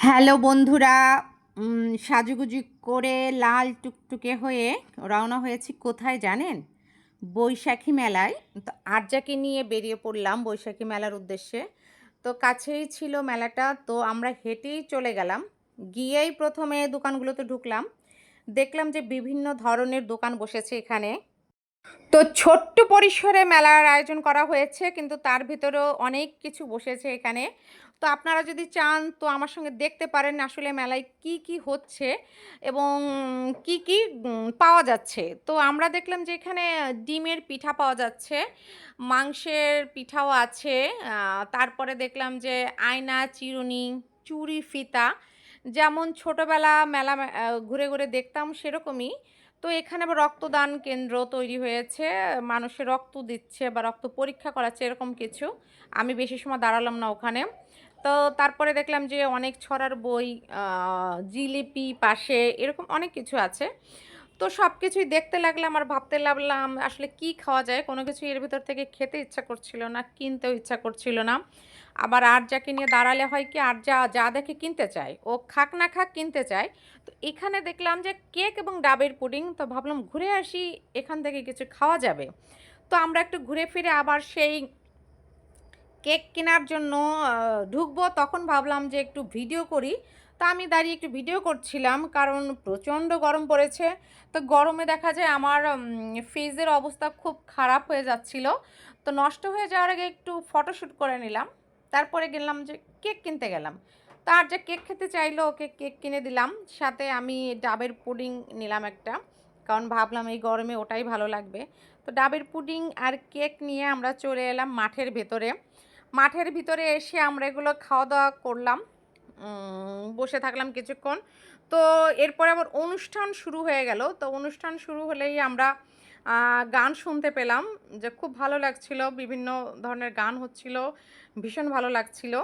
Hello বন্ধুরা সাজুগুজু করে লাল টুকটুকে হয়ে রওনা হয়েছি কোথায় জানেন? বৈশাখী মেলায়। তো আরজাকে নিয়ে বেরিয়ে পড়লাম বৈশাখী মেলার উদ্দেশ্যে। তো কাছেই ছিল মেলাটা, তো আমরা হেঁটেই চলে গেলাম। গিয়েই প্রথমে দোকানগুলোতে ঢুকলাম। দেখলাম যে বিভিন্ন ধরনের দোকান বসেছে এখানে। ছোট্ট পরিসরে মেলার আয়োজন করা হয়েছে, কিন্তু তার ভিতরেও অনেক কিছু বসেছে এখানে। তো আপনারা যদি চান, তো আমার সঙ্গে দেখতে পারেন আসলে মেলায় কি কি হচ্ছে এবং কি কি পাওয়া যাচ্ছে। তো আমরা দেখলাম যে এখানে ডিমের পিঠা পাওয়া যাচ্ছে, মাংসের পিঠাও আছে তারপরে দেখলাম যে আয়না, চিরুনি, চুড়ি, ফিতা, যেমন ছোটোবেলা মেলা ঘুরে ঘুরে দেখতাম সেরকমই। তো এখানে আবার রক্তদান কেন্দ্র তৈরি হয়েছে মানুষের রক্ত দিচ্ছে বা রক্ত পরীক্ষা করাচ্ছে এরকম কিছু। আমি বেশি সময় দাঁড়ালাম না ওখানে। তো তারপরে দেখলাম যে অনেক ছড়ার বই জিলিপি পাশে এরকম অনেক কিছু আছে। তো সব কিছুই দেখতে লাগলাম আর ভাবতে লাগলাম আসলে কি খাওয়া যায়। কোনো কিছু এর ভিতর থেকে খেতে ইচ্ছা করছিল না, কিনতেও ইচ্ছা করছিল না। আবার আর যাকে নিয়ে দাঁড়ালে হয় কি আর যা যা দেখে কিনতে চায়, ও খাক না খাক কিনতে চায়। তো এখানে দেখলাম যে কেক এবং ডাবের পুডিং, তো ভাবলাম ঘুরে আসি, এখান থেকে কিছু খাওয়া যাবে। তো আমরা একটু ঘুরে ফিরে আবার সেই কেক কেনার জন্য ঢুকবো, তখন ভাবলাম যে একটু ভিডিও করি। তা আমি দাঁড়িয়ে একটু ভিডিও করছিলাম, কারণ প্রচণ্ড গরম পড়েছে। তো গরমে দেখা যায় আমার ফ্রিজের অবস্থা খুব খারাপ হয়ে যাচ্ছিল। তো নষ্ট হয়ে যাওয়ার আগে একটু ফটোশ্যুট করে নিলাম। তারপরে গেলাম যে কেক কিনতে গেলাম। তার যে কেক খেতে চাইলো, ওকে কেক কিনে দিলাম। সাথে আমি ডাবের পুডিং নিলাম একটা, কারণ ভাবলাম এই গরমে ওটাই ভালো লাগবে। তো ডাবের পুডিং আর কেক নিয়ে আমরা চলে এলাম মাঠের ভেতরে। মাঠের ভিতরে এসে আমরা এগুলো খাওয়া দাওয়া করলাম বসে থাকলাম কিছুক্ষণ। তো এরপরে আবার অনুষ্ঠান শুরু হয়ে গেল। তো অনুষ্ঠান শুরু হলেই আমরা গান শুনতে পেলাম যে খুব ভালো লাগছিল, বিভিন্ন ধরনের গান হচ্ছিল, ভীষণ ভালো লাগছিল।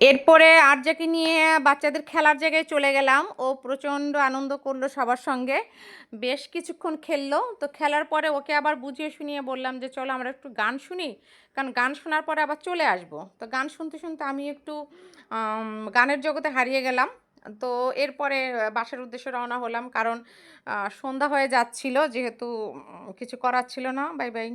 এরপরে আরজাকে নিয়ে বাচ্চাদের খেলার জায়গায় চলে গেলাম। ও প্রচণ্ড আনন্দ করল সবার সঙ্গে। বেশ কিছুক্ষণ খেললো। তো খেলার পরে ওকে আবার বুঝিয়ে শুনিয়ে বললাম যে, চলো আমরা একটু গান শুনি। কারণ গান শোনার পরে আবার চলে আসব। তো গান শুনতে শুনতে আমি একটু গানের জগতে হারিয়ে গেলাম। তো এরপরে বাসার উদ্দেশ্যে রওনা হলাম। কারণ সন্ধ্যা হয়ে যাচ্ছিল, যেহেতু কিছু করার ছিল না। Bye bye.